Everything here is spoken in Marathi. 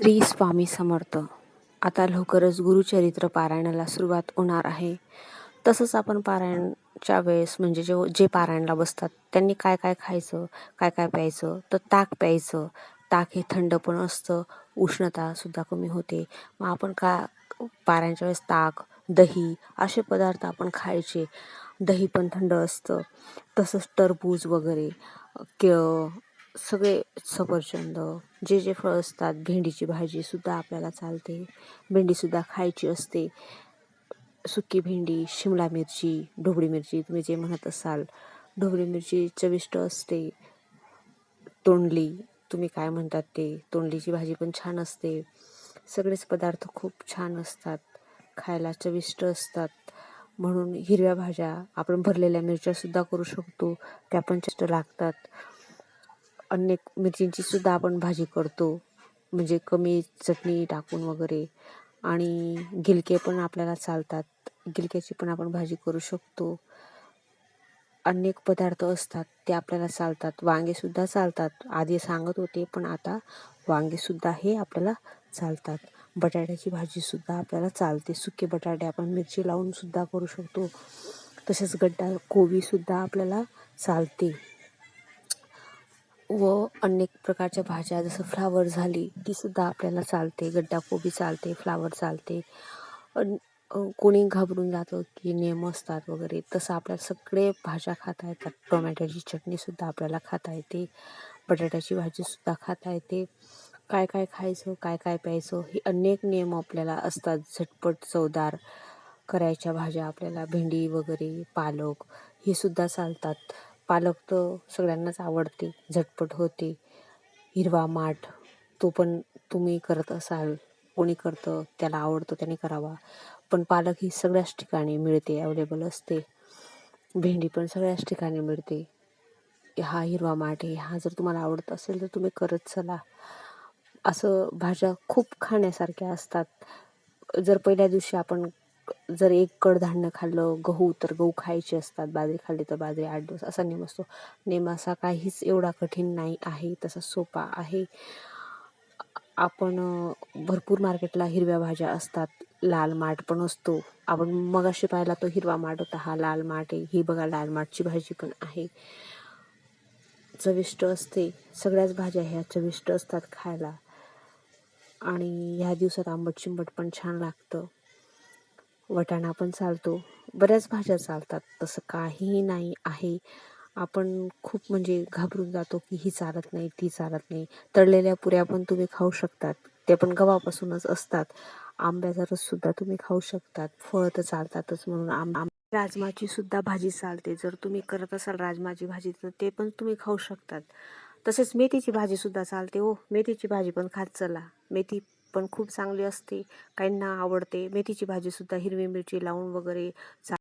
श्री स्वामी समर्थ. आता लवकरच गुरुचरित्र पारायणाला सुरुवात होणार आहे. तसंच आपण पारायणच्या वेळेस म्हणजे जे जे पारायणला बसतात त्यांनी काय काय खायचं काय काय प्यायचं तर ताक प्यायचं. ताक हे थंड पण असतं उष्णतासुद्धा कमी होते. मग आपण का पारायणच्या वेळेस ताक दही असे पदार्थ आपण खायचे. दही पण थंड असतं. तसंच टरबूज वगैरे केळं सगळे सफरचंद जे जे फळं असतात भेंडीची भाजीसुद्धा आपल्याला चालते. भेंडीसुद्धा खायची असते. सुकी भेंडी शिमला मिरची ढोबळी मिरची तुम्ही जे म्हणत असाल. ढोबळी मिरची चविष्ट असते. तोंडली तुम्ही काय म्हणतात ते? तोंडलीची भाजी पण छान असते. सगळेच पदार्थ खूप छान असतात. खायला चविष्ट असतात. म्हणून हिरव्या भाज्या आपण भरलेल्या मिरच्यासुद्धा करू शकतो. त्या पण चष्ट लागतात. अनेक मिरचींची सुद्धा आपण भाजी करतो. म्हणजे कमी चटणी टाकून वगैरे. आणि गिलके पण आपल्याला चालतात. गिलक्याची पण आपण भाजी करू शकतो. अनेक पदार्थ असतात ते आपल्याला चालतात. वांगेसुद्धा चालतात. आधी सांगत होते पण आता वांगेसुद्धा हे आपल्याला चालतात. बटाट्याची भाजीसुद्धा आपल्याला चालते. सुके बटाटे आपण मिरची लावूनसुद्धा करू शकतो. तसेच गड्डा कोबीसुद्धा आपल्याला चालते. व अनेक प्रकारच्या भाज्या जसं फ्लावर झाली तीसुद्धा आपल्याला चालते. गड्डा कोबी चालते फ्लावर चालते. अन कोणी घाबरून जातं की नेम असतात वगैरे तसं आपल्याला सगळे भाज्या खाता येतात. टोमॅटोची चटणीसुद्धा आपल्याला खाता येते. बटाट्याची भाजीसुद्धा खाता येते. काय काय खायचं काय काय प्यायचं हे अनेक नियम आपल्याला असतात. झटपट चवदार करायच्या भाज्या आपल्याला भेंडी वगैरे पालक हे सुद्धा चालतात. पालक तर सगळ्यांनाच आवडते झटपट होते. हिरवा माठ तो पण तुम्ही करत असाल कोणी करतं त्याला आवडतं त्याने करावा. पण पालक ही सगळ्याच ठिकाणी मिळते अवेलेबल असते. भेंडी पण सगळ्याच ठिकाणी मिळते. हा हिरवा माठ आहे हा जर तुम्हाला आवडत असेल तर तुम्ही करत चला. असं भाज्या खूप खाण्यासारख्या असतात. जर पहिल्या दिवशी आपण जर एक कडधान्य खाल्लं गहू तर गहू खायचे असतात बाजरी खाल्ली तर बाजरी आठ दिवस असा नेम असतो. नेम असा काहीच एवढा कठीण नाही आहे तसा सोपा आहे. आपण भरपूर मार्केटला हिरव्या भाज्या असतात लाल माठ पण असतो. आपण मगाशी पाहिला तो हिरवा माठ होता हा लाल माठ आहे ही बघा लाल माठची भाजी पण आहे. चविष्ट असते सगळ्याच भाज्या ह्या चविष्ट असतात खायला. आणि ह्या दिवसात आंबट चिंबट पण छान लागतं. वटाणा पण चालतो. बऱ्याच भाज्या चालतात. तसं काहीही नाही आहे. आपण खूप म्हणजे घाबरून जातो की ही चालत नाही ती चालत नाही. तळलेल्या पुऱ्या पण तुम्ही खाऊ शकतात. ते पण गव्हापासूनच असतात. आंब्याचा रससुद्धा तुम्ही खाऊ शकतात. फळ तर चालतातच म्हणून आंब आंब. राजमाची सुद्धा भाजी चालते. जर तुम्ही करत असाल राजमाची भाजी तर ते पण तुम्ही खाऊ शकतात. तसेच मेथीची भाजीसुद्धा चालते. हो मेथीची भाजी पण खात चला. मेथी पण खूप चांगली असते. काहींना आवडते. मेथीची भाजीसुद्धा हिरवी मिरची लावून वगैरे चा